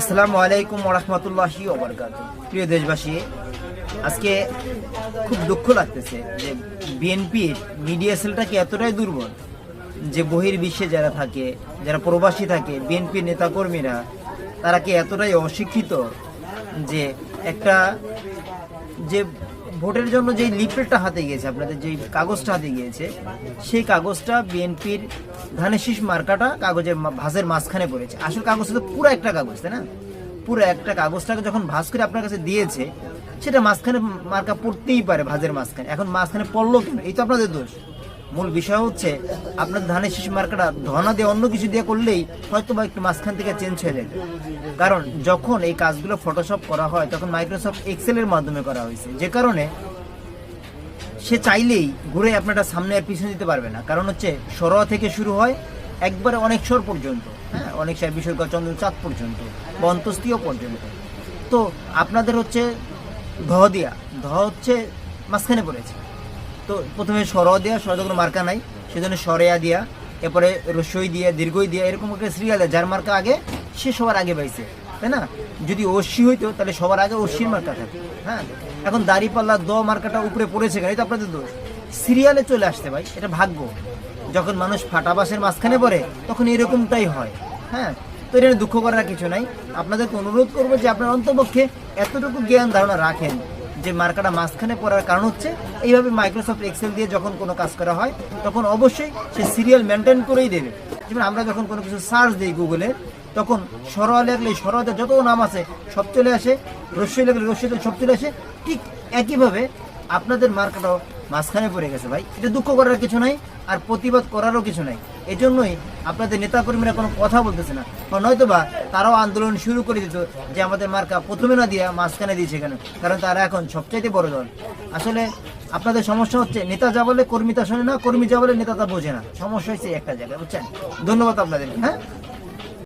আসসালামু আলাইকুম ওরহমতুল্লাহি ওবরকাত। প্রিয় দেশবাসী, আজকে খুব দুঃখ লাগতেছে যে বিএনপির মিডিয়া সেলটাকে এতটাই দুর্বল যে বহির বিশ্বে যারা থাকে, যারা প্রবাসী থাকে বিএনপির নেতাকর্মীরা, তারা কি এতটাই অশিক্ষিত যে একটা যে ভোটের জন্য যে লিফলেটটা হাতে গিয়েছে, আপনাদের যে কাগজটা হাতে গিয়েছে, সেই কাগজটা বিএনপির ধানের শীষ মার্কাটা কাগজের ভাঁজের মাঝখানে পড়েছে। আসল কাগজটা তো পুরো একটা কাগজ, তাই না? পুরো একটা কাগজটাকে যখন ভাঁজ করে আপনার কাছে দিয়েছে, সেটা মাঝখানে মার্কা পড়তেই পারে ভাঁজের মাঝখানে। এখন মাঝখানে পড়ল কেন? এই তো আপনাদের দোষ। মূল বিষয় হচ্ছে, আপনার ধানের শীষ মার্কাটা ধনা দিয়ে অন্য কিছু দিয়ে করলেই হয়তো বা একটু মাঝখান থেকে চেঞ্জ হয়ে যায়। কারণ যখন এই কাজগুলো ফটোশপ করা হয়, তখন মাইক্রোসফট এক্সেলের মাধ্যমে করা হয়েছে। যে কারণে সে চাইলেই ঘুরে আপনারা সামনে আর পিছনে দিতে পারবে না। কারণ হচ্ছে সরোয়া থেকে শুরু হয় একবারে অনেক স্বর পর্যন্ত হ্যাঁ? অনেক স্যার বিষয় চন্দ্র চাঁদ পর্যন্ত বা পর্যন্ত। তো আপনাদের হচ্ছে ধ দিয়া ধ হচ্ছে মাঝখানে পড়েছে। তো প্রথমে সর দেওয়া সর কোনো মার্কা নাই, সেজন্য সরেয়া দিয়া, এরপরে রসই দিয়া, দীর্ঘই দিয়া, এরকম একটা সিরিয়াল যার মার্কা আগে, সে সবার আগে পাইছে তাই না? যদি অশ্বি হইতো, তাহলে সবার আগে অশ্বির মার্কা থাকে হ্যাঁ? এখন দাড়ি পাল্লা দ মার্কাটা উপরে পড়েছে কেন? তো আপনাদের দোষ। সিরিয়ালে চলে আসতে ভাই, এটা ভাগ্য। যখন মানুষ ফাটা বাসের মাঝখানে পড়ে, তখন এরকমটাই হয়। হ্যাঁ? তো এটা দুঃখ করার কিছু নাই। আপনাদেরকে অনুরোধ করব যে আপনার অন্তপক্ষে এতটুকু জ্ঞান, ধারণা রাখেন যে মার্কাটা মাঝখানে পড়ার কারণ হচ্ছে, এইভাবে মাইক্রোসফট এক্সেল দিয়ে যখন কোনো কাজ করা হয়, তখন অবশ্যই সে সিরিয়াল মেনটেন করেই দেবে। যেমন আমরা যখন কোনো কিছু সার্চ দিই গুগলে তখন সরোয়া লাগলে সরোয়াতে যত নাম আছে সব চলে আসে রস্যই লাগলে রস্যই সব চলে আসে। ঠিক একইভাবে আপনাদের মার্কাটাও মাঝখানে পড়ে গেছে ভাই। এটা দুঃখ করার কিছু নাই আর প্রতিবাদ করারও কিছু নাই। এজন্যই আপনাদের নেতাকর্মীরা কোনো কথা বলতেছে না। নয়তো বা তারাও আন্দোলন শুরু করে দিত যে আমাদের মার্কা প্রথমে না দিয়া মাঝখানে দিয়েছে কেন? কারণ তারা এখন সবচাইতে বড় দল। আসলে আপনাদের সমস্যা হচ্ছে, নেতা যা বলে কর্মী তা শোনে না, কর্মী যা বলে নেতা তা বোঝে না। সমস্যা হচ্ছে একটা জায়গায়, বুঝছেন? ধন্যবাদ আপনাদের হ্যাঁ?